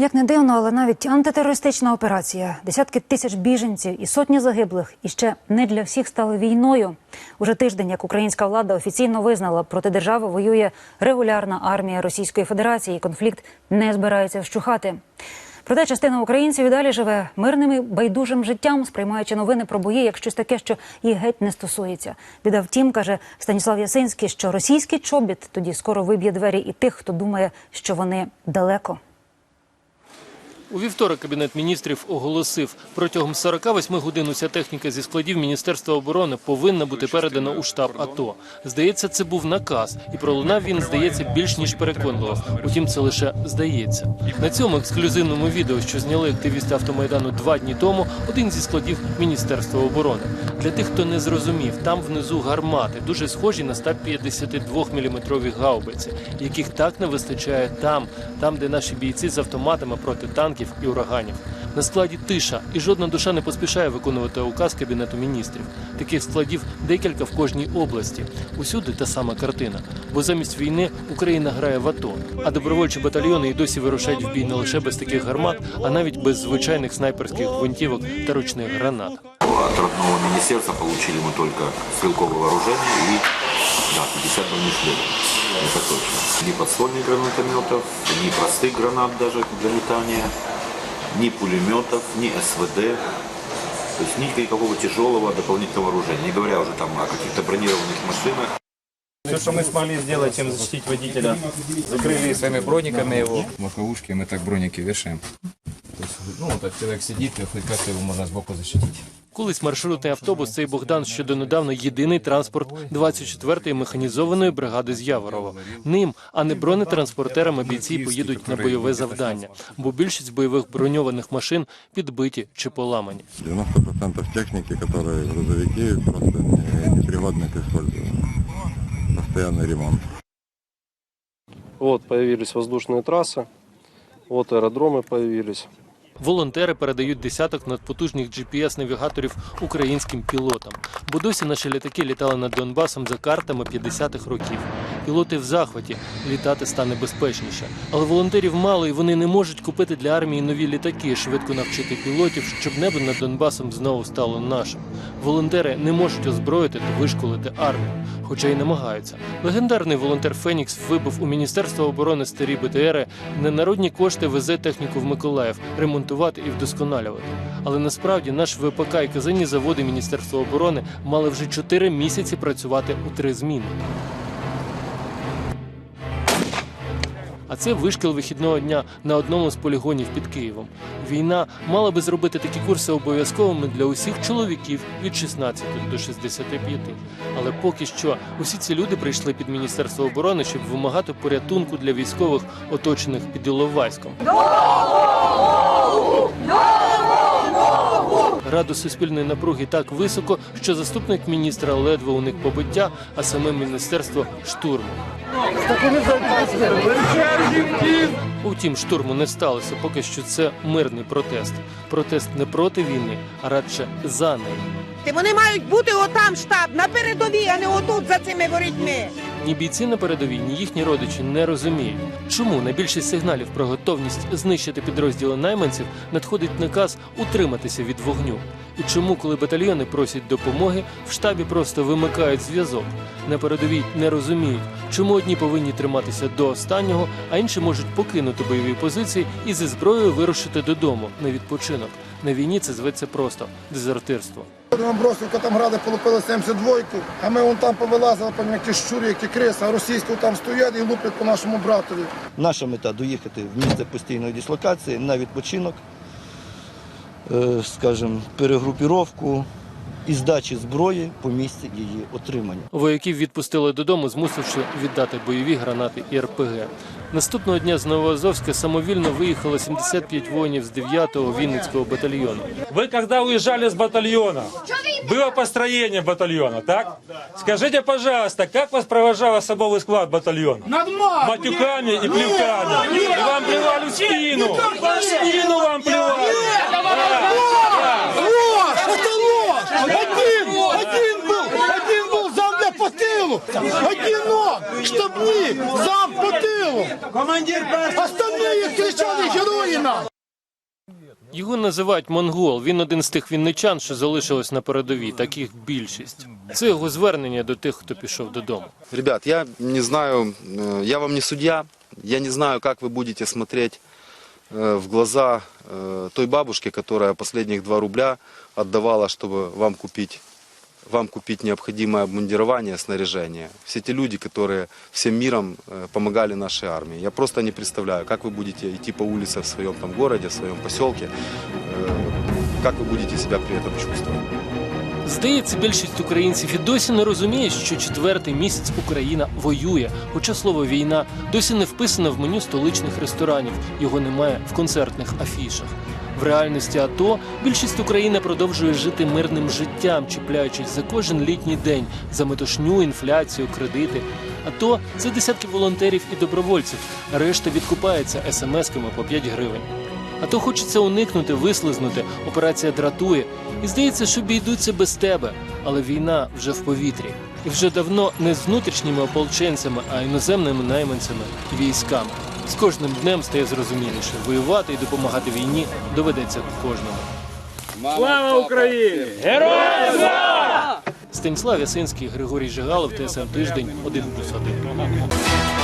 Як не дивно, але навіть антитерористична операція, десятки тисяч біженців і сотні загиблих іще не для всіх стали війною. Уже тиждень, як українська влада офіційно визнала, проти держави воює регулярна армія Російської Федерації. і Конфлікт не збирається вщухати. Проте частина українців і далі живе мирним і байдужим життям, сприймаючи новини про бої як щось таке, що їх геть не стосується. Біда втім, каже Станіслав Ясинський, що російський чобіт тоді скоро виб'є двері і тих, хто думає, що вони далеко. У вівторок Кабінет міністрів оголосив, протягом 48 годин уся техніка зі складів Міністерства оборони повинна бути передана у штаб АТО. Здається, це був наказ, і пролунав він, здається, більш ніж переконливо. Утім, це лише здається. На цьому ексклюзивному відео, що зняли активісти автомайдану два дні тому, один зі складів Міністерства оборони. Для тих, хто не зрозумів, там внизу гармати, дуже схожі на 152-мм гаубиці, яких так не вистачає там, там, де наші бійці з автоматами проти танків і ураганів. На складі тиша, і жодна душа не поспішає виконувати указ Кабінету міністрів. Таких складів декілька в кожній області. Усюди та сама картина. Бо замість війни Україна грає в АТО, а добровольчі батальйони і досі вирушають в бій не лише без таких гармат, а навіть без звичайних снайперських гвинтівок та ручних гранат. От родного министерства получили мы только стрелковое вооружение и да, 50 бронежилетов. Это точно. Ни подствольных гранатометов, ни простых гранат даже для метания, ни пулеметов, ни СВД. То есть никакого тяжелого дополнительного вооружения. Не говоря уже там о каких-то бронированных машинах. Все, что мы смогли сделать, чем защитить водителя, закрыли своими брониками его. лоховушки, мы так броники вешаем. То есть, ну, вот этот человек сидит, и хоть как-то его можно сбоку защитить. Колись маршрутний автобус цей Богдан ще донедавна єдиний транспорт 24-ї механізованої бригади з Яворова. Ним, а не бронетранспортерами бійці поїдуть на бойове завдання, бо більшість бойових броньованих машин підбиті чи поламані. 90% техники, которые грузовики, просто не- непригодны к использованию. Постоянный ремонт. Вот появились воздушные трассы, вот аэродромы появились. Волонтери передають десяток надпотужних GPS-навігаторів українським пілотам. Бо досі наші літаки літали над Донбасом за картами 50-х років. Пілоти в захваті літати стане безпечніше. Але волонтерів мало, і вони не можуть купити для армії нові літаки, швидко навчити пілотів, щоб небо над Донбасом знову стало нашим. Волонтери не можуть озброїти та вишколити армію, хоча й намагаються. Легендарний волонтер Фенікс вибив у Міністерство оборони старі БТРи. На народні кошти везе техніку в Миколаїв ремонтувати і вдосконалювати. Але насправді наш ВПК і казанні заводи Міністерства оборони мали вже 4 місяці працювати у три зміни. Це вишкіл вихідного дня на одному з полігонів під Києвом. Війна мала би зробити такі курси обов'язковими для усіх чоловіків від 16 до 65. Але поки що усі ці люди прийшли під міністерство оборони, щоб вимагати порятунку для військових, оточених під Іловайськом. Градус суспільної напруги так високо, що заступник міністра ледве уник побиття, а саме міністерство штурму. Утім, штурму не сталося, поки що це мирний протест. Протест не проти війни, а радше за неї. Вони мають бути отам штаб, на передовій, а не отут за цими ворітьми. Ні бійці на передовій, ні їхні родичі не розуміють, чому на більшість сигналів про готовність знищити підрозділи найманців надходить наказ утриматися від вогню. І чому, коли батальйони просять допомоги, в штабі просто вимикають зв'язок. На передовій не розуміють, чому одні повинні триматися до останнього, а інші можуть покинути бойові позиції і зі зброєю вирушити додому на відпочинок. На війні це зветься просто дезертирство. Нам Бросівка там гради полупили 72-ку, а ми вон там повилазили, потім як ті щурі, як ті криси, а російську там стоять і луплять по нашому братові. Наша мета доїхати в місце постійної дислокації на відпочинок, е, скажімо, перегрупіровку і здачі зброї по місці її отримання. Вояків відпустили додому, змусивши віддати бойові гранати і РПГ. Наступного дня з Новоазовська самовільно виїхало 75 воїнів з 9-го Вінницького батальйону. Вы когда уезжали с батальона, было построение батальона, так? Скажите, пожалуйста, как вас провожал особовый склад батальона? Матюками и плевками. И вам плевали в спину. В спину вам плевали. Ложь! Це ложь! Один! Один був! Один був замдепосил! тилу. Одинок, штабник, зам по тилу. Командир Остальні їх кричали героїна. Його називають монгол. Він один з тих вінничан, що залишились на передовій. Таких більшість. Це його звернення до тих, хто пішов додому. Ребят, я не знаю, э, я вам не судья, я не знаю, как вы будете смотреть э, в глаза э, той бабушке, которая последних 2 рубля отдавала, чтобы вам купить, вам купить необходимое обмундирование, снаряжение. Все те люди, которые всем миром э, помогали нашей армии. Я просто не представляю, как вы будете идти по улице в своем там городе, в своем поселке, э, как вы будете себя при этом чувствовать. Здається, більшість українців і досі не розуміє, що четвертий місяць Україна воює. Хоча слово війна досі не вписане в меню столичних ресторанів. Його немає в концертних афішах. В реальності АТО більшість України продовжує жити мирним життям, чіпляючись за кожен літній день, за метушню, інфляцію, кредити. АТО – це десятки волонтерів і добровольців. Решта відкупається смс-ками по 5 гривень. А то хочеться уникнути, вислизнути. Операція дратує. І здається, що обійдуться без тебе. Але війна вже в повітрі. І вже давно не з внутрішніми ополченцями, а іноземними найманцями і військами. З кожним днем стає зрозуміліше. Воювати і допомагати війні доведеться кожному. Слава Україні! Героям слава! Станіслав Ясинський, Григорій Жигалов, ТСН Тиждень, 1+,1.